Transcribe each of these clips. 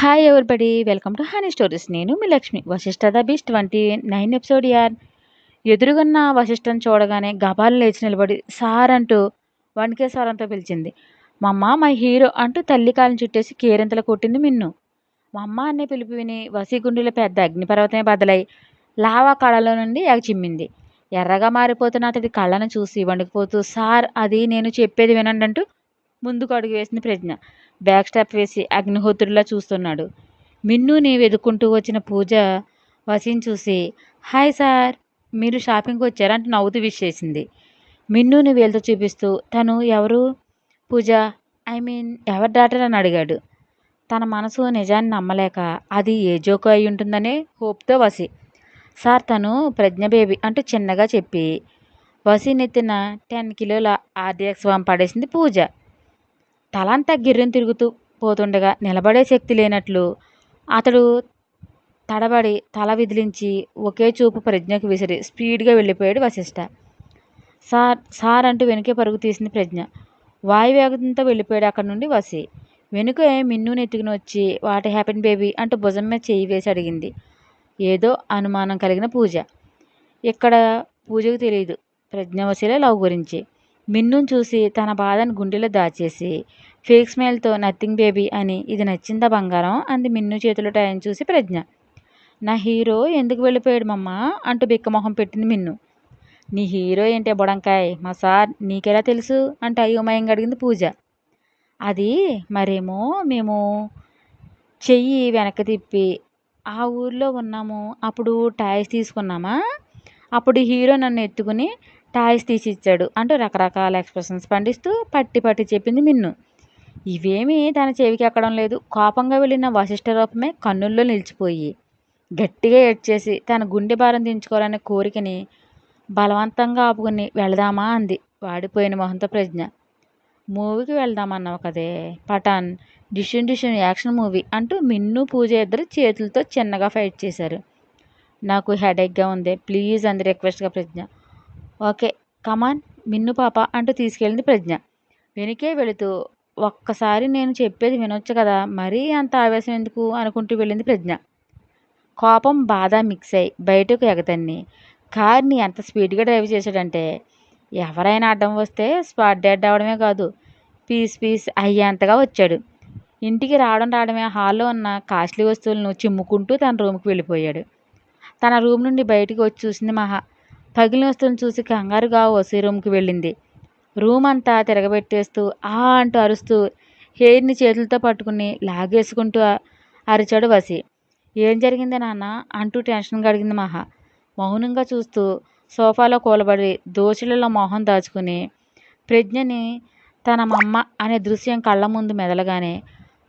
Hi everybody welcome to honey stories నేను మీ Lakshmi. Vasishta the beast twenty nine episode యార్ ఎదురుగున్న వశిష్ఠను చూడగానే గబాలు లేచి నిలబడి సార్ అంటూ వణికే స్వరంతో పిలిచింది. మా అమ్మ మా హీరో అంటూ తల్లి కాలం చుట్టేసి కేరింతలు కొట్టింది మిన్ను. మా అమ్మ అనే పిలుపు విని వసీగుండెలో పెద్ద అగ్నిపర్వతమే బదలై లావా కళలో నుండి ఎగ చిమ్మింది. ఎర్రగా మారిపోతున్న అతడి కళ్ళను చూసి వణికిపోతూ సార్ అది నేను చెప్పేది వినండి అంటూ ముందుకు అడుగు వేసింది ప్రజ్ఞ. బ్యాక్ స్టాప్ వేసి అగ్నిహోత్రులా చూస్తున్నాడు. మిన్నుని వెదుకుంటూ వచ్చిన పూజ వసీని చూసి హాయ్ సార్ మీరు షాపింగ్కి వచ్చారా? అంటూ నవ్వుతూ విష్ చేసింది. మిన్నుని వేలుతో చూపిస్తూ తను ఎవరు? పూజ ఐ మీన్ ఎవరి డాటర్? అని అడిగాడు. తన మనసు నిజాన్ని నమ్మలేక అది ఏ జోకు అయి ఉంటుందనే హోప్తో వసి సార్ తను ప్రజ్ఞ బేబీ అంటూ చిన్నగా చెప్పి వసి నెత్తిన టెన్ కిలోల ఆర్డిఎక్స్ స్వామి పడేసింది పూజ. తలంతా గిర్రెను తిరుగుతూ పోతుండగా నిలబడే శక్తి లేనట్లు అతడు తడబడి తల విదిలించి ఒకే చూపు ప్రజ్ఞకు విసిరి స్పీడ్గా వెళ్ళిపోయాడు వశిష్ఠ సార్ సార్ అంటూ వెనుకే పరుగు తీసింది ప్రజ్ఞ. వాయువేగంతో వెళ్ళిపోయాడు అక్కడి నుండి వసి వెనుక మిన్ను ఎత్తుకుని వచ్చి వాటి హ్యాపీన్ బేబీ అంటూ భుజం మీద చేయి వేసి అడిగింది. ఏదో అనుమానం కలిగిన పూజ. ఇక్కడ పూజకు తెలియదు ప్రజ్ఞ ప్రజ్ఞవశీల లవ్ గురించి. మిన్నును చూసి తన బాధను గుండెలో దాచేసి ఫేక్ స్మైల్తో నథింగ్ బేబీ అని ఇది నచ్చిందా బంగారం? అంది మిన్ను చేతిలో టైం చూసి ప్రజ్ఞ. నా హీరో ఎందుకు వెళ్ళిపోయాడు మమ్మ? అంటూ బిక్కమొహం పెట్టింది మిన్ను. నీ హీరో ఏంటే బొడంకాయ్? మా సార్ నీకెలా తెలుసు? అంటే అయోమయంగా అడిగింది పూజ. అది మరేమో మేము చెయ్యి వెనక్కి తిప్పి ఆ ఊర్లో ఉన్నాము. అప్పుడు టాయ్స్ తీసుకున్నామా? అప్పుడు హీరో నన్ను ఎత్తుకుని టాయ్స్ తీసి ఇచ్చాడు అంటూ రకరకాల ఎక్స్ప్రెషన్స్ పండిస్తూ పట్టి పట్టి చెప్పింది మిన్ను. ఇవేమీ తన చెవికి ఎక్కడం లేదు. కోపంగా వెళ్ళిన వశిష్ఠ రూపమే కన్నుల్లో నిలిచిపోయి గట్టిగా ఏడ్చేసి తన గుండె భారం దించుకోవాలనే కోరికని బలవంతంగా ఆపుకుని వెళదామా అంది. వాడిపోయిన మొహంతో ప్రజ్ఞ. మూవీకి వెళ్దామన్నావు కదే. పఠాన్ డిషన్ డిషన్ యాక్షన్ మూవీ అంటూ మిన్ను పూజ ఇద్దరు చేతులతో చిన్నగా ఫైట్ చేశారు. నాకు హెడేక్గా ఉంది. ప్లీజ్ అంది రిక్వెస్ట్గా ప్రజ్ఞ. ఓకే కమాన్ మిన్ను పాప అంటూ తీసుకెళ్ళింది ప్రజ్ఞ. వెనుకే వెళుతూ ఒక్కసారి నేను చెప్పేది వినొచ్చు కదా మరీ అంత ఆవేశం ఎందుకు అనుకుంటూ వెళ్ళింది ప్రజ్ఞ. కోపం బాధ మిక్స్ అయి బయటకు ఎగతన్ని. కార్ని ఎంత స్పీడ్గా డ్రైవ్ చేశాడంటే ఎవరైనా అడ్డం వస్తే స్పాట్ డెడ్ అవడమే కాదు పీస్ పీస్ అయ్యేంతగా వచ్చాడు. ఇంటికి రావడం రావడమే హాల్లో ఉన్న కాస్ట్లీ వస్తువులను చిమ్ముకుంటూ తన రూమ్కి వెళ్ళిపోయాడు. తన రూమ్ నుండి బయటకు వచ్చి చూసింది మహా పగిలిన వస్తువులను చూసి కంగారుగా వసీ రూమ్కి వెళ్ళింది. రూమ్ అంతా తిరగబెట్టేస్తూ ఆ అంటూ అరుస్తూ హెయిర్ని చేతులతో పట్టుకుని లాగేసుకుంటూ అరిచాడు వసి. ఏం జరిగింది నాన్న? అంటూ టెన్షన్గా అడిగింది మహా. మౌనంగా చూస్తూ సోఫాలో కూలబడి దోషులలో మొహం దాచుకుని ప్రజ్ఞని తన మమ్మ అనే దృశ్యం కళ్ళ ముందు మెదలగానే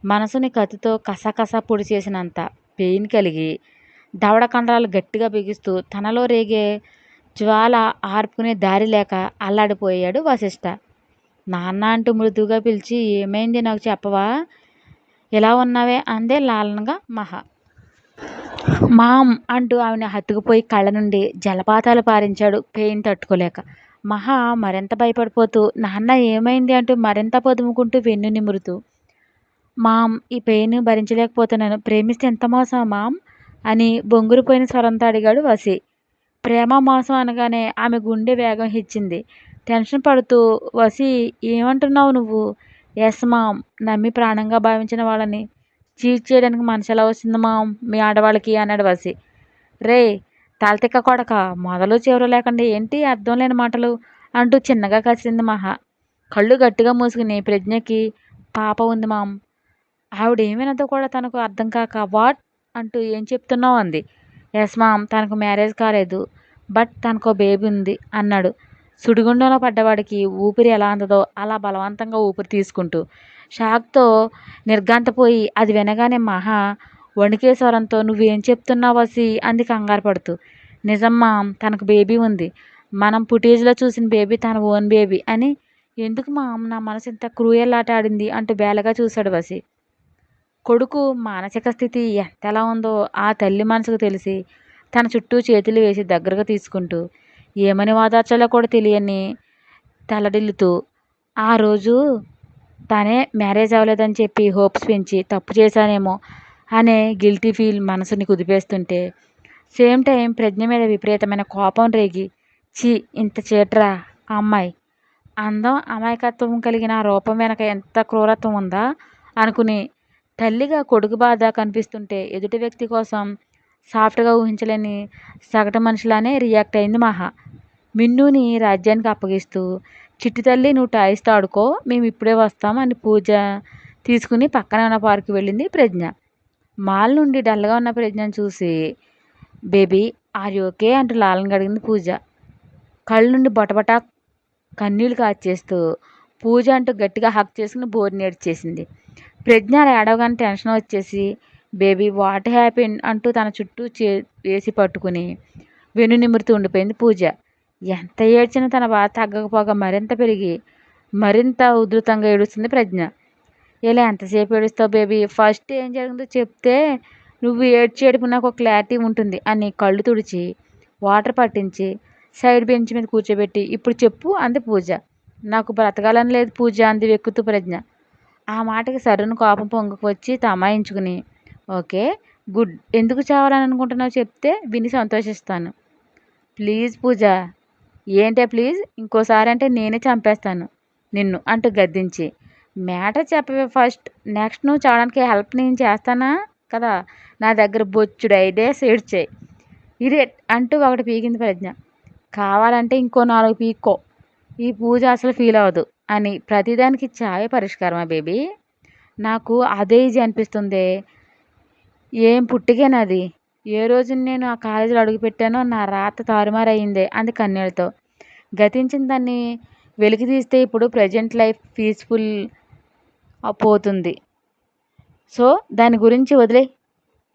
మనసుని కత్తితో కసకస పొడి చేసినంత పెయిన్ కలిగి దవడ కండరాలు గట్టిగా బిగిస్తూ తనలో రేగే జ్వాల ఆర్పుకునే దారి లేక అల్లాడిపోయాడు వశిష్ట. నాన్న అంటూ మృదువుగా పిలిచి ఏమైంది నాకు చెప్పవా? ఎలా ఉన్నావే? అందే లాలనగా మహా. మామ్ అంటూ ఆమెను హత్తుకుపోయి కళ్ళ నుండి జలపాతాలు పారించాడు పెయిన్ తట్టుకోలేక. మహా మరింత భయపడిపోతూ నాన్న ఏమైంది? అంటూ మరింత పొదుముకుంటూ వెన్ను నిమురుతూ మామ్ ఈ పెయిన్ భరించలేకపోతున్నాను. ప్రేమిస్తే ఎంత మోసం మామ్? అని బొంగురుపోయిన స్వరంతో అడిగాడు వసి ప్రేమ మోసం అనగానే ఆమె గుండె వేగం హెచ్చింది. టెన్షన్ పడుతూ వసి ఏమంటున్నావు నువ్వు? Yes mom. నమ్మి ప్రాణంగా భావించిన వాళ్ళని చీట్ చేయడానికి మనసు ఎలా వస్తుంది మామ్? మీ ఆడవాళ్ళకి అన్నాడు వసి. రే తలతిక్క కొడక మొదలు చివరు లేకుండా. ఏంటి? అర్థం లేని మాటలు అంటూ చిన్నగా కసిరింది మహా. కళ్ళు గట్టిగా మూసుకుని ప్రజ్ఞకి పాప ఉంది మామ్. ఆవిడేమైనదో కూడా తనకు అర్థం కాక వాట్? అంటూ ఏం చెప్తున్నావు? అంది. ఎస్ మామ్ తనకు మ్యారేజ్ కాలేదు బట్ తనకు బేబీ ఉంది అన్నాడు. సుడిగుండంలో పడ్డవాడికి ఊపిరి ఎలా అందదో అలా బలవంతంగా ఊపిరి తీసుకుంటూ షాక్తో నిర్గాంతపోయి అది వినగానే మహా వణికేశ్వరంతో నువ్వేం చెప్తున్నావు వసి? అంది కంగారు పడుతూ. నిజం తనకు బేబీ ఉంది. మనం ఫుటేజ్లో చూసిన బేబీ తన ఓన్ బేబీ అని. ఎందుకు మా నా మనసు ఇంత క్రూయల్ ఆట ఆడింది అంటూ బేలగా చూశాడు వసి. కొడుకు మానసిక స్థితి ఎంతలా ఉందో ఆ తల్లి మనసుకు తెలిసి తన చుట్టూ చేతులు వేసి దగ్గరగా తీసుకుంటూ ఏమని వాదార్చాలో కూడా తెలియని తలడిల్లుతూ ఆ రోజు తనే మ్యారేజ్ అవ్వలేదని చెప్పి హోప్స్ పెంచి తప్పు చేశానేమో అనే గిల్టీ ఫీల్ మనసుని కుదిపేస్తుంటే సేమ్ టైం ప్రజ్ఞ మీద విపరీతమైన కోపం రేగి ఛీ ఇంత చేట్రా అమ్మాయి అందం అమాయకత్వం కలిగిన ఆ రూపం వెనక ఎంత క్రూరత్వం ఉందా అనుకుని తల్లిగా కొడుకు బాధ కనిపిస్తుంటే ఎదుటి వ్యక్తి కోసం సాఫ్ట్గా ఊహించలేని సగటు మనిషిలానే రియాక్ట్ అయింది మహా. మిన్నుని రాజ్యానికి అప్పగిస్తూ చిట్టి తల్లి నువ్వు టాయిస్తో ఆడుకో మేము ఇప్పుడే వస్తాం అని పూజ తీసుకుని పక్కన ఉన్న పార్కు వెళ్ళింది ప్రజ్ఞ. మాల్ నుండి డల్గా ఉన్న ప్రజ్ఞను చూసి బేబీ ఆర్ ఓకే? అంటూ లాలను అడిగింది పూజ. కళ్ళ నుండి బొటబట కన్నీళ్ళు కాచేస్తూ పూజ అంటూ గట్టిగా హక్ చేసుకుని బోర్ నేడ్చేసింది ప్రజ్ఞ అలా ఏడవగానే టెన్షన్ వచ్చేసి బేబీ వాట్ హ్యాపీ అంటూ తన చుట్టూ చే వేసి పట్టుకుని వెను నిమురుతూ ఉండిపోయింది పూజ. ఎంత ఏడ్చినా తన బాధ తగ్గకపోగా మరింత పెరిగి మరింత ఉధృతంగా ఏడుస్తుంది ప్రజ్ఞ. ఇలా ఎంతసేపు ఏడుస్తావు బేబీ? ఫస్ట్ ఏం జరిగిందో చెప్తే నువ్వు ఏడ్చి ఏడుపు నాకు ఒక క్లారిటీ ఉంటుంది అని కళ్ళు తుడిచి వాటర్ పట్టించి సైడ్ బెంచ్ మీద కూర్చోబెట్టి ఇప్పుడు చెప్పు అంది పూజ. నాకు బ్రతకాలని లేదు పూజ అంది వెక్కుతూ ప్రజ్ఞ. ఆ మాటకి సరును కోపం పొంగుకు వచ్చి తమాయించుకుని ఓకే గుడ్. ఎందుకు చావాలని అనుకుంటున్నావు చెప్తే విని సంతోషిస్తాను. ప్లీజ్ పూజ. ఏంటే ప్లీజ్? ఇంకోసారి అంటే నేనే చంపేస్తాను. నిన్ను అంటూ గద్దించి మ్యాటర్ చెప్పవే ఫస్ట్. నెక్స్ట్ నువ్వు చావడానికి హెల్ప్ నేను చేస్తానా? కదా నా దగ్గర బొచ్చుడు ఐడియాస్ ఏడ్చాయి ఇదే అంటూ ఒకటి పీకింది ప్రజ్ఞ. కావాలంటే ఇంకో నాలుగు పీక్కో. ఈ పూజ అసలు ఫీల్ అవ్వదు. అని ప్రతిదానికి చావే పరిష్కారమా బేబీ? నాకు అదే ఈజీ అనిపిస్తుంది. ఏం పుట్టికేనది ఏ రోజు నేను ఆ కాలేజీలో అడుగుపెట్టానో నా రాత తారుమారయ్యిందే అంది కన్నీళ్ళతో. గతించిన దాన్ని వెలికి తీస్తే ఇప్పుడు ప్రజెంట్ లైఫ్ పీస్ఫుల్ పోతుంది. సో దాని గురించి వదిలే.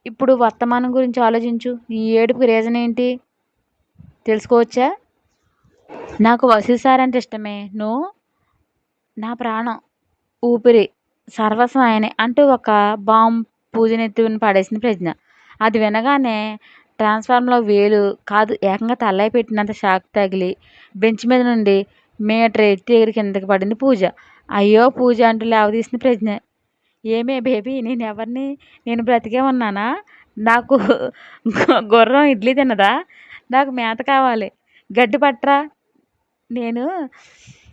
ఇప్పుడు వర్తమానం గురించి ఆలోచించు. నీ ఏడుపు రీజన్ ఏంటి? తెలుసుకోవచ్చా? నాకు వసీ సార్ అంటే ఇష్టమే. నువ్వు? నా ప్రాణం. ఊపిరి. సర్వస్వం ఆయనే అంటూ ఒక బాంబు పూజనెత్తుని పడేసిన ప్రజ్ఞ. అది వినగానే ట్రాన్స్ఫార్మర్లో వేలు కాదు ఏకంగా తల్లై పెట్టినంత షాక్ తగిలి బెంచ్ మీద నుండి మీటర్ ఎత్తి ఎగిరి కిందకి పడింది పూజ. అయ్యో పూజ అంటూ లేవదీసిన ప్రజ్ఞ. ఏమే బేబీ నేను ఎవరిని? నేను బ్రతికే ఉన్నానా? నాకు గుర్రం ఇడ్లీ తిన్నదా నాకు మేత కావాలి. గడ్డి పట్రా నేను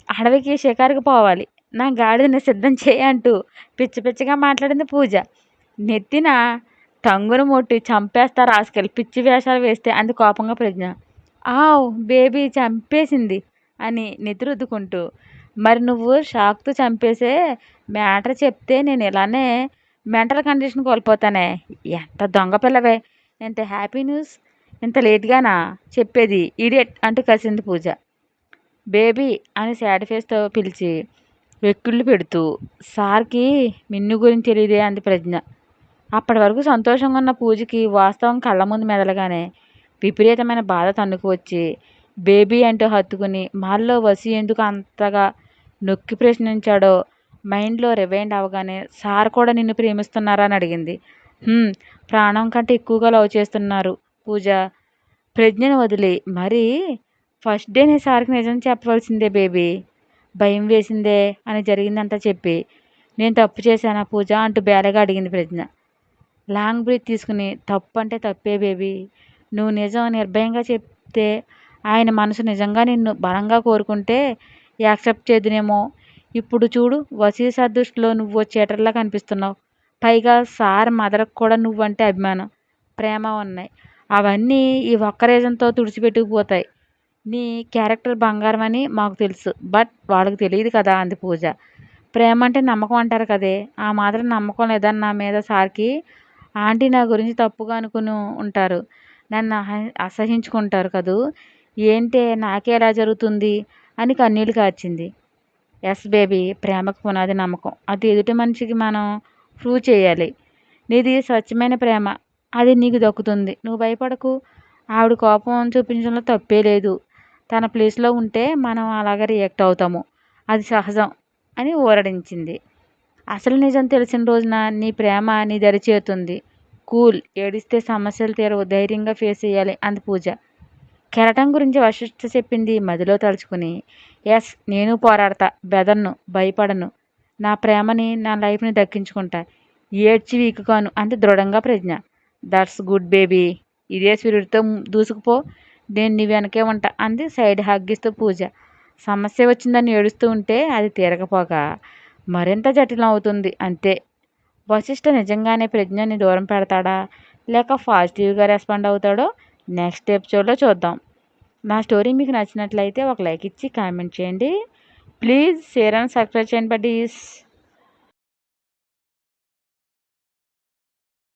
అడవికి షికారుకు పోవాలి. నా గాడిదని సిద్ధం చేయి అంటూ పిచ్చి పిచ్చిగా మాట్లాడింది పూజ. నెత్తిన టంగును మొట్టి చంపేస్తా రాసుకెళ్ళి పిచ్చి వేషాలు వేస్తే అంది కోపంగా ప్రజ్ఞ. ఆవ్ బేబీ చంపేసింది అని నిద్రుద్దుకుంటూ. మరి నువ్వు షాక్తో చంపేసే మ్యాటర్ చెప్తే నేను ఇలానే మెంటల్ కండిషన్ కోల్పోతానే. ఎంత దొంగ పిల్లవే. ఎంత హ్యాపీ న్యూస్. ఇంత లేట్గానా? చెప్పేది. ఇడియట్ అంటూ కలిసింది పూజ. బేబీ అని సాడ్ ఫేస్తో పిలిచి వెక్కుళ్ళు పెడుతూ సార్కి మిన్ను గురించి తెలియదే అంది ప్రజ్ఞ. అప్పటి వరకు సంతోషంగా ఉన్న పూజకి వాస్తవం కళ్ళ ముందు మెదలగానే విపరీతమైన బాధ తన్నుకు వచ్చి బేబీ అంటూ హత్తుకుని మాల్లో వసి ఎందుకు అంతగా నొక్కి ప్రశ్నించాడో మైండ్లో రివైండ్ అవగానే సార్ కూడా నిన్ను ప్రేమిస్తున్నారా అని అడిగింది. ప్రాణం కంటే ఎక్కువగా లవ్ చేస్తున్నారు పూజ. ప్రజ్ఞను వదిలి మరి ఫస్ట్ డే నీ సార్కి నిజం చెప్పవలసిందే బేబీ. భయం వేసిందే అని జరిగిందంతా చెప్పి నేను తప్పు చేశానా పూజ అంటూ బేరగా అడిగింది ప్రజ్ఞ. లాంగ్ బ్రీత్ తీసుకుని తప్పు అంటే తప్పే బేబీ. నువ్వు నిజం నిర్భయంగా చెప్తే ఆయన మనసు నిజంగా నిన్ను బలంగా కోరుకుంటే యాక్సెప్ట్ చేద్దునేమో. ఇప్పుడు చూడు వసీ సదృష్టిలో నువ్వు చీటర్లా కనిపిస్తున్నావు. పైగా సార్ మదర్కి కూడా నువ్వంటే అభిమానం. ప్రేమ ఉన్నాయి. అవన్నీ ఈ ఒక్క రీజన్తో తుడిచిపెట్టుకుపోతాయి. నీ క్యారెక్టర్ బంగారం అని మాకు తెలుసు. బట్ వాళ్ళకి తెలియదు కదా అంది పూజ. ప్రేమ అంటే నమ్మకం అంటారు కదే. ఆ మాత్రం నమ్మకం లేదని నా మీద సార్కి ఆంటీ నా గురించి తప్పుగా అనుకుని ఉంటారు. నన్ను అహ- అసహించుకుంటారు కదూ. ఏంటే నాకే ఎలా జరుగుతుంది అని కన్నీళ్ళు కార్చింది. ఎస్ బేబీ ప్రేమకు పునాది నమ్మకం. అది ఎదుటి మనిషికి మనం ప్రూవ్ చేయాలి. నీది స్వచ్ఛమైన ప్రేమ. అది నీకు దక్కుతుంది. నువ్వు భయపడకు. ఆవిడ కోపం చూపించడంలో తప్పే లేదు. తన ప్లేస్లో ఉంటే మనం అలాగే రియాక్ట్ అవుతాము. అది సహజం అని ఊరడించింది. అసలు నిజం తెలిసిన రోజున నీ ప్రేమ నీ దరి చేరుతుంది. కూల్ ఏడిస్తే సమస్యలు తీరవు ధైర్యంగా ఫేస్ చేయాలి అంది పూజ. కెరటం గురించి వశిష్ఠ చెప్పింది మదిలో తలుచుకుని. ఎస్ నేను పోరాడతా బెదర్ను భయపడను. నా ప్రేమని నా లైఫ్ని దక్కించుకుంటా. ఏడ్చి వీకుగాను కాను దృఢంగా ప్రజ్ఞ. That's good baby. ఇదే సూర్యుడితో దూసుకుపో. నేను నీ వెనకే ఉంటా అంది సైడ్ హగ్గిస్తూ పూజ. సమస్య వచ్చిందని ఏడుస్తూ ఉంటే అది తీరకపోగా. మరింత జటిలం అవుతుంది అంతే. వశిష్ఠ నిజంగానే ప్రజ్ఞని దూరం పెడతాడా? లేక పాజిటివ్గా రెస్పాండ్ అవుతాడో? నెక్స్ట్ ఎపిసోడ్లో చూద్దాం. నా స్టోరీ మీకు నచ్చినట్లయితే ఒక లైక్ ఇచ్చి కామెంట్ చేయండి. ప్లీజ్ షేర్ అండ్ సబ్స్క్రైబ్ చేయండి బడ్డీస్.